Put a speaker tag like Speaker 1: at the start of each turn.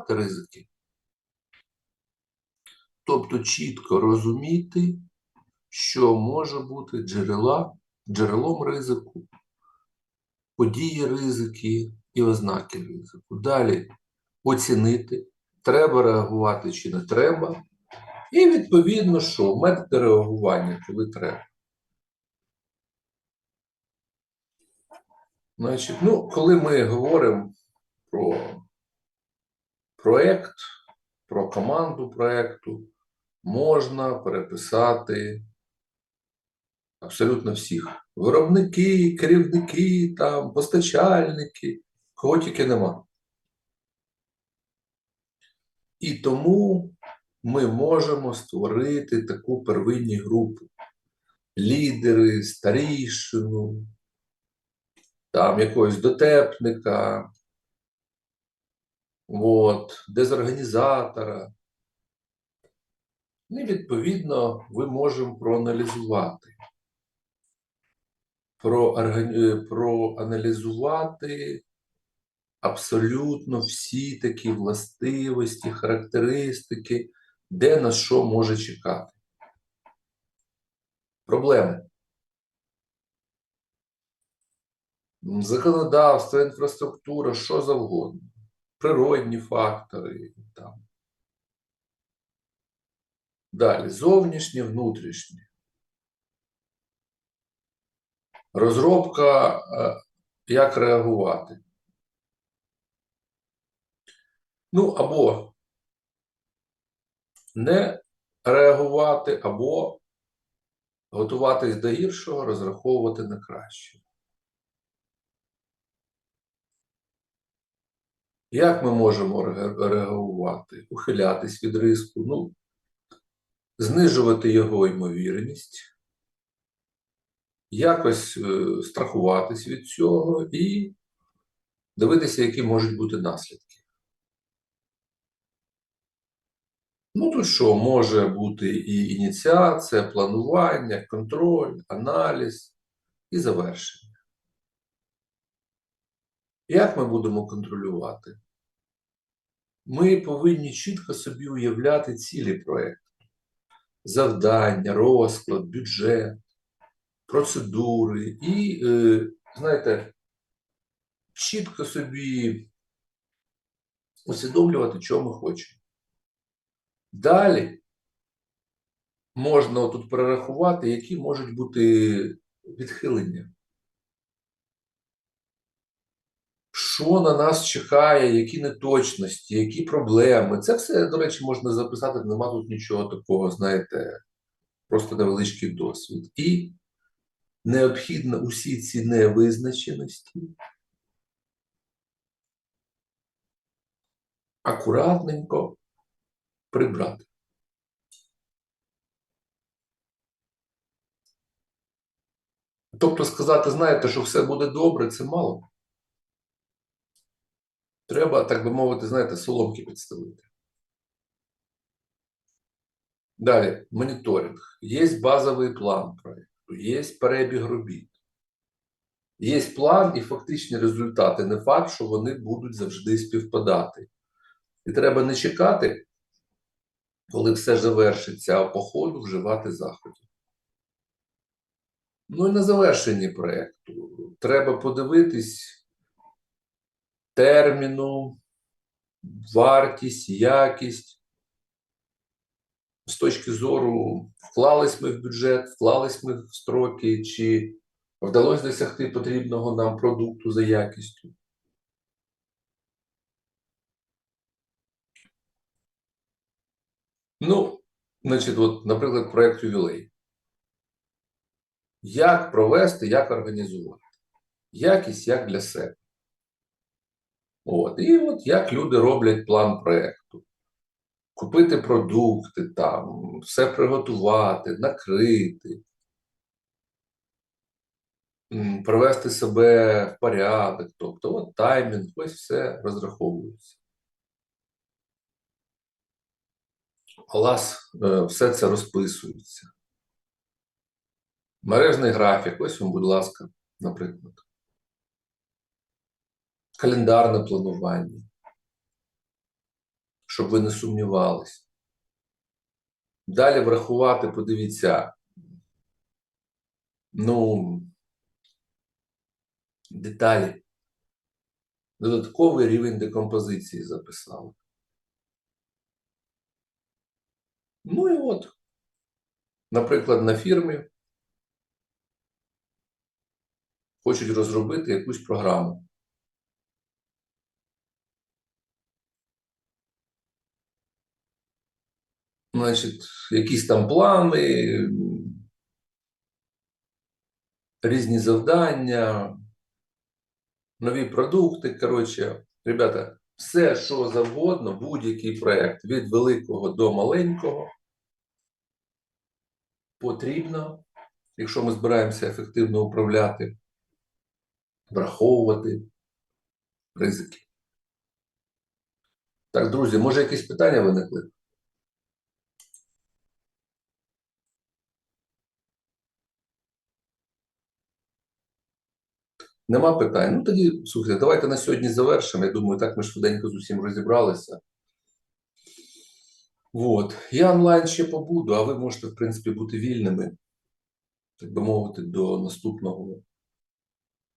Speaker 1: мінімізувати ризики. Тобто чітко розуміти, що може бути джерела, джерелом ризику, події ризики і ознаки ризику. Далі оцінити, треба реагувати чи не треба. І відповідно, що методи реагування, коли треба. Значить, ну, коли ми говоримо про проєкт, про команду проєкту, можна переписати абсолютно всіх. Виробники, керівники, там, постачальники, кого тільки нема. І тому ми можемо створити таку первинні групу. Лідери, старішину, там якогось дотепника, от, дезорганізатора. І відповідно ви можемо проаналізувати. Проаналізувати абсолютно всі такі властивості, характеристики, де на що може чекати. Проблеми. Законодавство, інфраструктура, що завгодно. Природні фактори. Там. Далі. Зовнішнє, внутрішнє. Розробка, е, як реагувати. Ну, або не реагувати, або готуватись до гіршого, розраховувати на краще. Як ми можемо реагувати? Ухилятись від риску, ну, знижувати його ймовірність, якось е, страхуватись від цього і дивитися, які можуть бути наслідки. Ну, то що, може бути і ініціація, планування, контроль, аналіз і завершення. Як ми будемо контролювати? Ми повинні чітко собі уявляти цілі проєкту. Завдання, розклад, бюджет, процедури і, е, знаєте, чітко собі усвідомлювати, чого ми хочемо. Далі можна тут перерахувати, які можуть бути відхилення. Що на нас чекає, які неточності, які проблеми. Це все, до речі, можна записати, нема тут нічого такого, знаєте, просто невеличкий досвід. І необхідно усі ці невизначеності акуратненько прибрати. Тобто сказати, знаєте, що все буде добре, це мало. Треба, так би мовити, знаєте, соломки підставити. Далі, моніторинг. Є базовий план проєкту, є перебіг робіт. Є план і фактичні результати. Не факт, що вони будуть завжди співпадати. І треба не чекати, коли все завершиться, а по ходу вживати заходів. Ну і на завершенні проєкту треба подивитись терміну, вартість, якість. З точки зору, вклались ми в бюджет, вклались ми в строки, чи вдалося досягти потрібного нам продукту за якістю. Ну, значить, от, наприклад, проєкт ювілей. Як провести, як організувати? Якість як для себе. От. І от як люди роблять план проєкту. Купити продукти, там, все приготувати, накрити, привести себе в порядок. Тобто, от таймінг, ось все розраховується. У е, все це розписується. Мережний графік, ось вам, будь ласка, наприклад. Календарне планування. щоб ви не сумнівались. Далі врахувати, подивіться, ну, деталі. Додатковий рівень декомпозиції записали. Ну і от, наприклад, на фірмі хочуть розробити якусь програму. Значить, якісь там плани, різні завдання, нові продукти. Коротше, ребята, все, що завгодно, будь-який проєкт від великого до маленького потрібно, якщо ми збираємося ефективно управляти, враховувати ризики. Так, друзі, може якісь питання виникли? Нема питань. Ну тоді, слухайте, давайте на сьогодні завершимо. Я думаю, так ми швиденько з усім розібралися. От. Я онлайн ще побуду, а ви можете, в принципі, бути вільними, так би мовити, до наступного